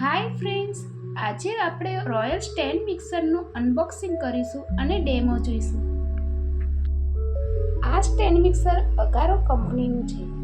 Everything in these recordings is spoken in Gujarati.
હાય ફ્રેન્ડ્સ આજે આપણે રોયલ સ્ટેન્ડ મિક્સરનું અનબોક્સિંગ કરીશું અને ડેમો જોઈશું. આ સ્ટેન્ડ મિક્સર અગારો કંપનીનું છે.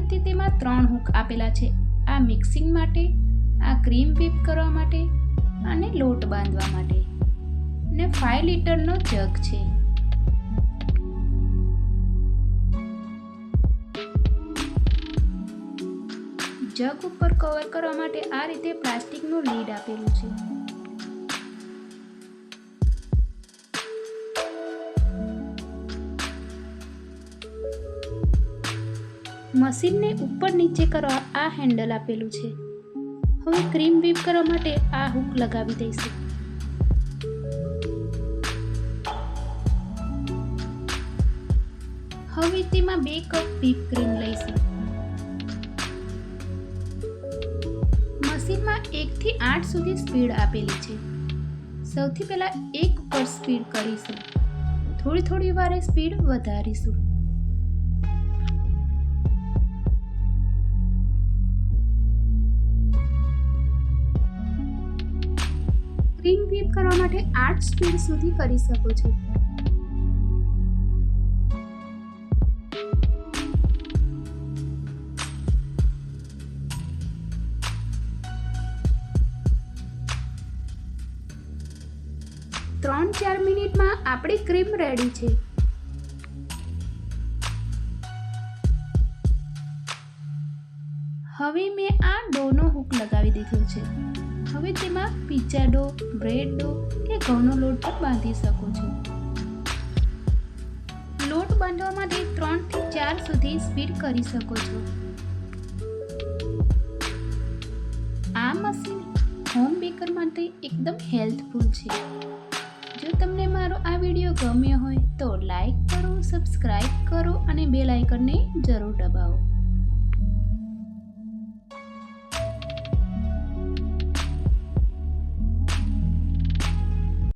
રીતે તેમાં ત્રણ હુક આપેલા છે. આ મિક્સિંગ માટે, આ ક્રીમ વીપ કરવા માટે અને લોટ બાંધવા માટે. ને ફાઇવ લીટરનો જગ છે. જગ ઉપર કવર કરવા માટે આ રીતે પ્લાસ્ટિકનું લીડ આપેલું છે. મશીનને ઉપર નીચે કરવા આ હેન્ડલ આપેલું છે. હવે ક્રીમ વીપ કરવા માટે આ હૂક લગાવી દઈશું. હવે તેમાં બે કપ વીપ ક્રીમ લઈશું. મશીનમાં એકથી આઠ સુધી સ્પીડ આપેલી છે. સૌથી પહેલાં એક પર સ્પીડ કરીશું. થોડી થોડી વારે સ્પીડ વધારીશું. માટે આઠ સ્પીડ સુધી કરી શકો છો. ત્રણ ચાર મિનિટમાં આપણી ક્રીમ રેડી છે. હવે મેં આ ડોનો હૂક લગાવી દીધો છે. હવે તેમાં પિઝા ડો બ્રેડ ડો કે ઘઉંનો લોટ પણ બાંધી શકો છો. લોટ બાંધવા માટે ત્રણથી ચાર સુધી સ્પીડ કરી શકો છો. આ મશીન હોમ બેકર માટે એકદમ હેલ્થફુલ છે. જો તમને મારો આ વીડિયો ગમ્યો હોય તો લાઈક કરો, સબસ્ક્રાઈબ કરો અને બેલ આઇકનને જરૂર દબાવો.